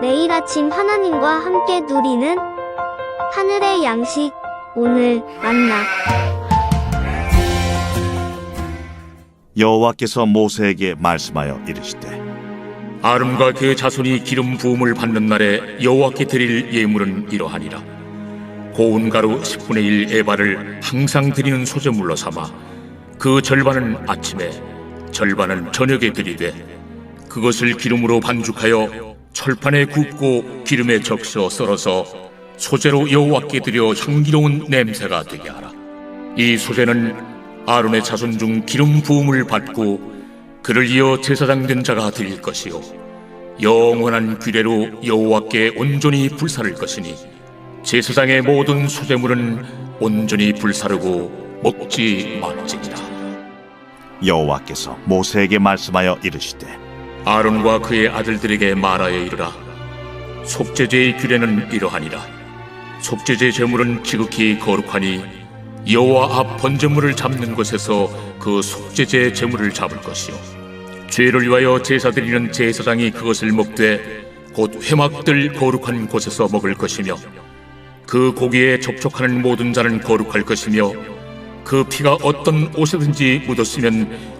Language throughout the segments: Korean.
매일 아침 하나님과 함께 누리는 하늘의 양식 오늘 만나. 여호와께서 모세에게 말씀하여 이르시되 아름과 그의 자손이 기름 부음을 받는 날에 여호와께 드릴 예물은 이러하니라. 고운 가루 10분의 1 에바를 항상 드리는 소재물로 삼아 그 절반은 아침에 절반은 저녁에 드리되 그것을 기름으로 반죽하여 철판에 굽고 기름에 적셔 썰어서 소재로 여호와께 드려 향기로운 냄새가 되게 하라. 이 소재는 아론의 자손 중 기름 부음을 받고 그를 이어 제사장 된 자가 드릴 것이요. 영원한 규례로 여호와께 온전히 불사를 것이니 제사장의 모든 소재물은 온전히 불사르고 먹지 말지니라. 여호와께서 모세에게 말씀하여 이르시되 아론과 그의 아들들에게 말하여 이르라. 속죄제의 규례는 이러하니라. 속죄제 제물은 지극히 거룩하니 여호와 앞 번제물을 잡는 곳에서 그 속죄제 제물을 잡을 것이요. 죄를 위하여 제사 드리는 제사장이 그것을 먹되 곧 회막들 거룩한 곳에서 먹을 것이며 그 고기에 접촉하는 모든 자는 거룩할 것이며 그 피가 어떤 옷에든지 묻었으면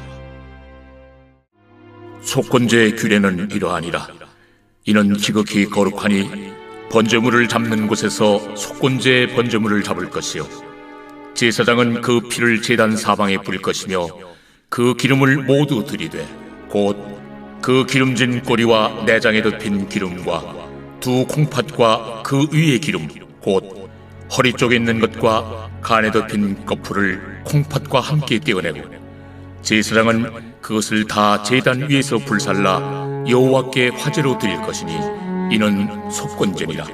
속건제의 규례는 이러하니라. 이는 지극히 거룩하니 번제물을 잡는 곳에서 속건제의 번제물을 잡을 것이요. 제사장은 그 피를 제단 사방에 뿌릴 것이며 그 기름을 모두 들이되 곧 그 기름진 꼬리와 내장에 덮인 기름과 두 콩팥과 그 위의 기름 곧 허리 쪽에 있는 것과 간에 덮인 거풀을 콩팥과 함께 떼어내고 제사장은 그것을 다 제단 위에서 불살라 여호와께 화제로 드릴 것이니 이는 속건제니라.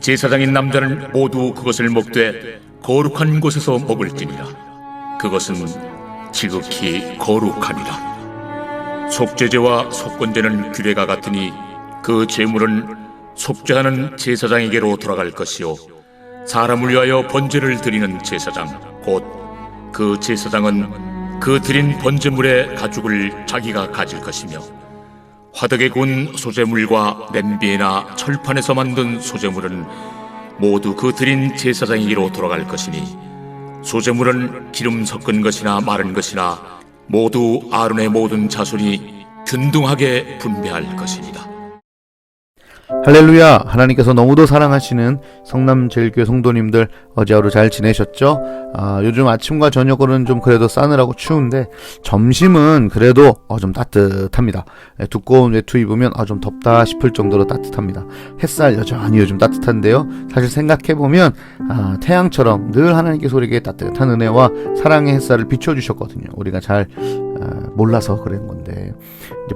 제사장인 남자는 모두 그것을 먹되 거룩한 곳에서 먹을지니라. 그것은 지극히 거룩하니라. 속죄제와 속건제는 규례가 같으니 그 제물은 속죄하는 제사장에게로 돌아갈 것이요 사람을 위하여 번제를 드리는 제사장 곧 그 제사장은 그 드린 번제물의 가죽을 자기가 가질 것이며 화덕에 구운 소재물과 냄비나 철판에서 만든 소재물은 모두 그 드린 제사장에게로 돌아갈 것이니 소재물은 기름 섞은 것이나 마른 것이나 모두 아론의 모든 자손이 균등하게 분배할 것이니라. 할렐루야! 하나님께서 너무도 사랑하시는 성남제일교회 성도님들 어제 하루 잘 지내셨죠? 아, 요즘 아침과 저녁으로는 좀 그래도 싸늘하고 추운데 점심은 그래도 어, 좀 따뜻합니다. 예, 두꺼운 외투 입으면 어, 좀 덥다 싶을 정도로 따뜻합니다. 햇살 여전히 요즘 따뜻한데요. 사실 생각해보면 아, 태양처럼 늘 하나님께서 우리에게 따뜻한 은혜와 사랑의 햇살을 비춰주셨거든요. 우리가 잘 아, 몰라서 그런 건데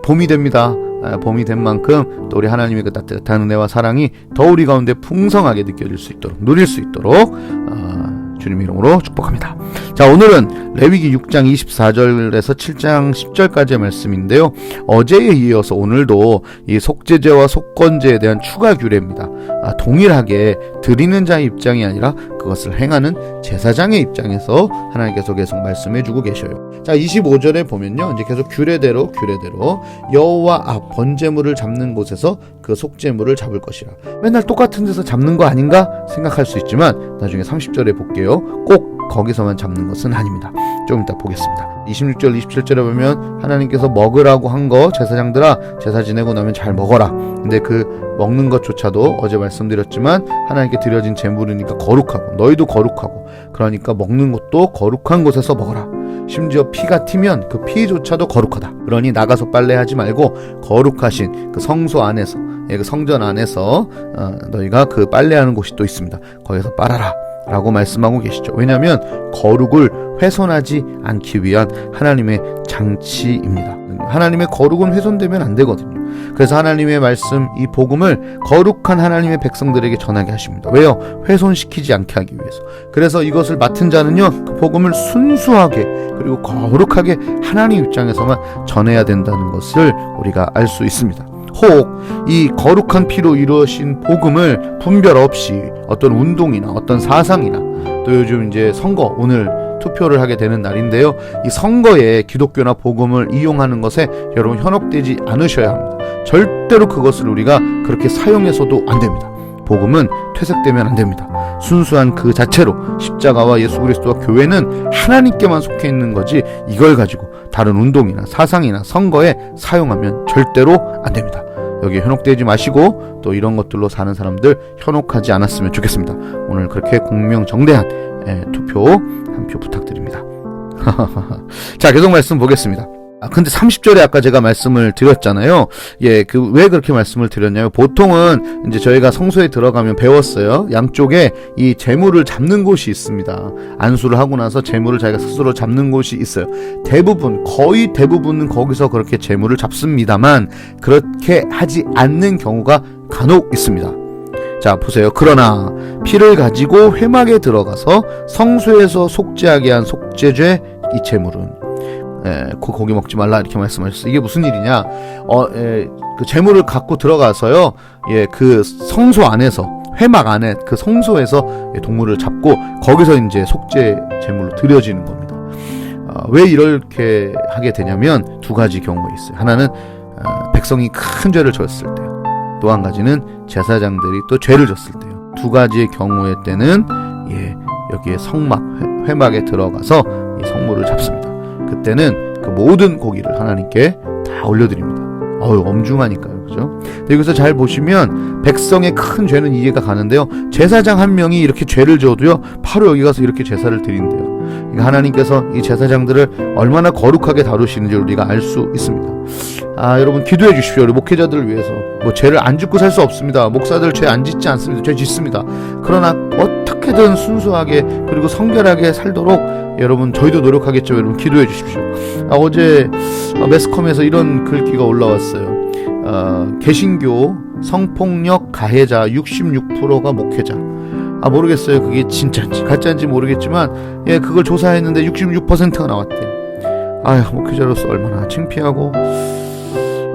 봄이 됩니다. 아, 봄이 된 만큼 또 우리 하나님의 그 따뜻한 은혜와 사랑이 더 우리 가운데 풍성하게 느껴질 수 있도록 누릴 수 있도록 아, 주님 이름으로 축복합니다. 자 오늘은 레위기 6장 24절에서 7장 10절까지의 말씀인데요. 어제에 이어서 오늘도 이 속죄제와 속건제에 대한 추가 규례입니다. 아, 동일하게 드리는 자의 입장이 아니라 그것을 행하는 제사장의 입장에서 하나님께서 계속 말씀해 주고 계셔요. 자 25절에 보면요. 이제 계속 규례대로 규례대로 여호와 앞 번제물을 잡는 곳에서 그 속죄물을 잡을 것이라. 맨날 똑같은 데서 잡는 거 아닌가 생각할 수 있지만 나중에 30절에 볼게요. 꼭 거기서만 잡는 것은 아닙니다 좀 이따 보겠습니다 26절 27절에 보면 하나님께서 먹으라고 한 거 제사장들아 제사 지내고 나면 잘 먹어라 근데 그 먹는 것조차도 어제 말씀드렸지만 하나님께 드려진 제물이니까 거룩하고 너희도 거룩하고 그러니까 먹는 것도 거룩한 곳에서 먹어라 심지어 피가 튀면 그 피조차도 거룩하다. 그러니 나가서 빨래하지 말고 거룩하신 그 성소 안에서, 예, 그 성전 안에서 어, 너희가 그 빨래하는 곳이 또 있습니다. 거기서 빨아라. 라고 말씀하고 계시죠. 왜냐하면 거룩을 훼손하지 않기 위한 하나님의 장치입니다. 하나님의 거룩은 훼손되면 안 되거든요. 그래서 하나님의 말씀, 이 복음을 거룩한 하나님의 백성들에게 전하게 하십니다. 왜요? 훼손시키지 않게 하기 위해서. 그래서 이것을 맡은 자는요, 그 복음을 순수하게 그리고 거룩하게 하나님 입장에서만 전해야 된다는 것을 우리가 알 수 있습니다. 혹 이 거룩한 피로 이루어진 복음을 분별 없이 어떤 운동이나 어떤 사상이나 또 요즘 이제 선거 오늘 투표를 하게 되는 날인데요. 이 선거에 기독교나 복음을 이용하는 것에 여러분 현혹되지 않으셔야 합니다. 절대로 그것을 우리가 그렇게 사용해서도 안 됩니다. 복음은 퇴색되면 안 됩니다. 순수한 그 자체로 십자가와 예수 그리스도와 교회는 하나님께만 속해 있는 거지 이걸 가지고 다른 운동이나 사상이나 선거에 사용하면 절대로 안 됩니다. 여기에 현혹되지 마시고 또 이런 것들로 사는 사람들 현혹하지 않았으면 좋겠습니다. 오늘 그렇게 공명정대한 예, 투표 한 표 부탁드립니다. 자, 계속 말씀 보겠습니다. 아, 근데 30절에 아까 제가 말씀을 드렸잖아요. 예, 그, 왜 그렇게 말씀을 드렸냐면, 보통은 이제 저희가 성소에 들어가면 배웠어요. 양쪽에 이 재물을 잡는 곳이 있습니다. 안수를 하고 나서 재물을 자기가 스스로 잡는 곳이 있어요. 대부분, 거의 대부분은 거기서 그렇게 재물을 잡습니다만, 그렇게 하지 않는 경우가 간혹 있습니다. 자, 보세요. 그러나, 피를 가지고 회막에 들어가서 성소에서 속죄하게 한 속죄죄 이 재물은 예, 고, 고기 먹지 말라 이렇게 말씀하셨어요. 이게 무슨 일이냐? 어, 예, 그 재물을 갖고 들어가서요. 예, 그 성소 안에서 회막 안에 그 성소에서 예, 동물을 잡고 거기서 이제 속죄 제물로 드려지는 겁니다. 아, 왜 이렇게 하게 되냐면 두 가지 경우가 있어요. 하나는 아, 백성이 큰 죄를 졌을 때요. 또 한 가지는 제사장들이 또 죄를 졌을 때요. 두 가지의 경우의 때는 예, 여기에 성막 회- 회막에 들어가서 이 성물을 잡습니다. 그때는 그 모든 고기를 하나님께 다 올려드립니다. 어유 엄중하니까요, 그죠? 여기서 잘 보시면 백성의 큰 죄는 이해가 가는데요. 제사장 한 명이 이렇게 죄를 져도요, 바로 여기 가서 이렇게 제사를 드린대요. 그러니까 하나님께서 이 제사장들을 얼마나 거룩하게 다루시는지 우리가 알 수 있습니다. 아, 여러분 기도해 주십시오. 우리 목회자들을 위해서. 뭐 죄를 안 짓고 살 수 없습니다. 목사들 죄 안 짓지 않습니다. 죄 짓습니다. 그러나 어 떻게든 순수하게 그리고 성결하게 살도록 여러분 저희도 노력하겠죠. 여러분 기도해 주십시오. 아, 어제 어, 매스컴에서 이런 글귀가 올라왔어요. 어, 개신교 성폭력 가해자 66%가 목회자. 아 모르겠어요. 그게 진짜인지 가짜인지 모르겠지만 예 그걸 조사했는데 66%가 나왔대. 아휴 목회자로서 얼마나 창피하고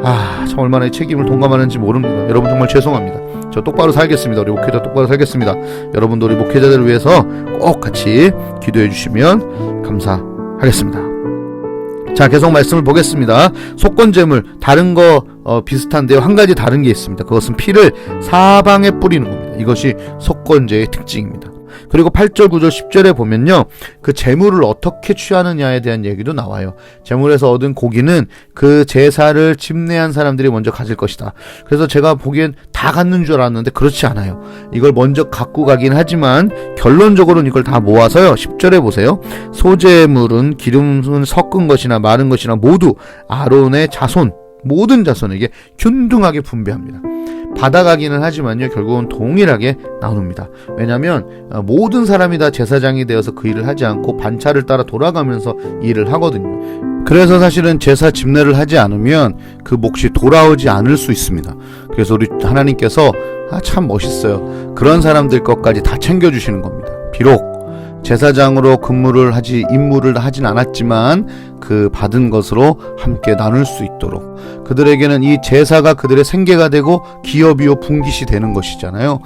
아 참 얼마나 이 책임을 동감하는지 모릅니다. 여러분 정말 죄송합니다. 저 똑바로 살겠습니다. 우리 목회자 똑바로 살겠습니다. 여러분도 우리 목회자들을 위해서 꼭 같이 기도해 주시면 감사하겠습니다. 자, 계속 말씀을 보겠습니다. 속건제물 다른 거 어, 비슷한데요. 한 가지 다른 게 있습니다. 그것은 피를 사방에 뿌리는 겁니다. 이것이 속건제의 특징입니다. 그리고 8절, 9절, 10절에 보면요. 그 재물을 어떻게 취하느냐에 대한 얘기도 나와요. 재물에서 얻은 고기는 그 제사를 집례한 사람들이 먼저 가질 것이다. 그래서 제가 보기엔 다 갖는 줄 알았는데 그렇지 않아요. 이걸 먼저 갖고 가긴 하지만 결론적으로는 이걸 다 모아서요. 10절에 보세요. 소재물은 기름을 섞은 것이나 마른 것이나 모두 아론의 자손 모든 자손에게 균등하게 분배합니다. 받아가기는 하지만요 결국은 동일하게 나눕니다. 왜냐하면 어, 모든 사람이 다 제사장이 되어서 그 일을 하지 않고 반차를 따라 돌아가면서 일을 하거든요. 그래서 사실은 제사 집례를 하지 않으면 그 몫이 돌아오지 않을 수 있습니다. 그래서 우리 하나님께서 아, 참 멋있어요. 그런 사람들 것까지 다 챙겨주시는 겁니다. 비록 제사장으로 근무를 하지 임무를 하진 않았지만 그 받은 것으로 함께 나눌 수 있도록 그들에게는 이 제사가 그들의 생계가 되고 기업이요 분깃이 되는 것이잖아요.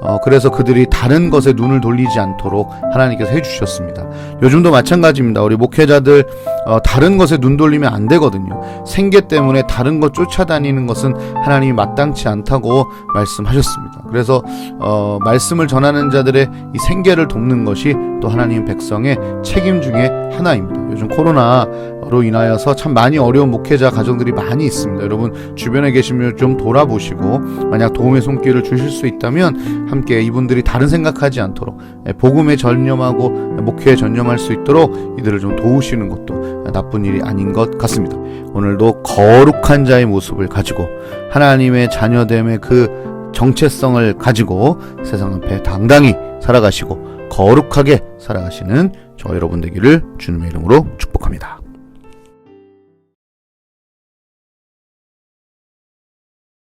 어, 그래서 그들이 다른 것에 눈을 돌리지 않도록 하나님께서 해주셨습니다. 요즘도 마찬가지입니다. 우리 목회자들 어, 다른 것에 눈 돌리면 안 되거든요. 생계 때문에 다른 것 쫓아다니는 것은 하나님이 마땅치 않다고 말씀하셨습니다. 그래서 어, 말씀을 전하는 자들의 이 생계를 돕는 것이 또 하나님 백성의 책임 중에 하나입니다. 요즘 코로나 로 인하여서 참 많이 어려운 목회자 가정들이 많이 있습니다. 여러분 주변에 계시면 좀 돌아보시고 만약 도움의 손길을 주실 수 있다면 함께 이분들이 다른 생각하지 않도록 예, 복음에 전념하고 목회에 전념할 수 있도록 이들을 좀 도우시는 것도 나쁜 일이 아닌 것 같습니다. 오늘도 거룩한 자의 모습을 가지고 하나님의 자녀됨의 그 정체성을 가지고 세상 앞에 당당히 살아가시고 거룩하게 살아가시는 저 여러분 되기를 주님의 이름으로 축복합니다.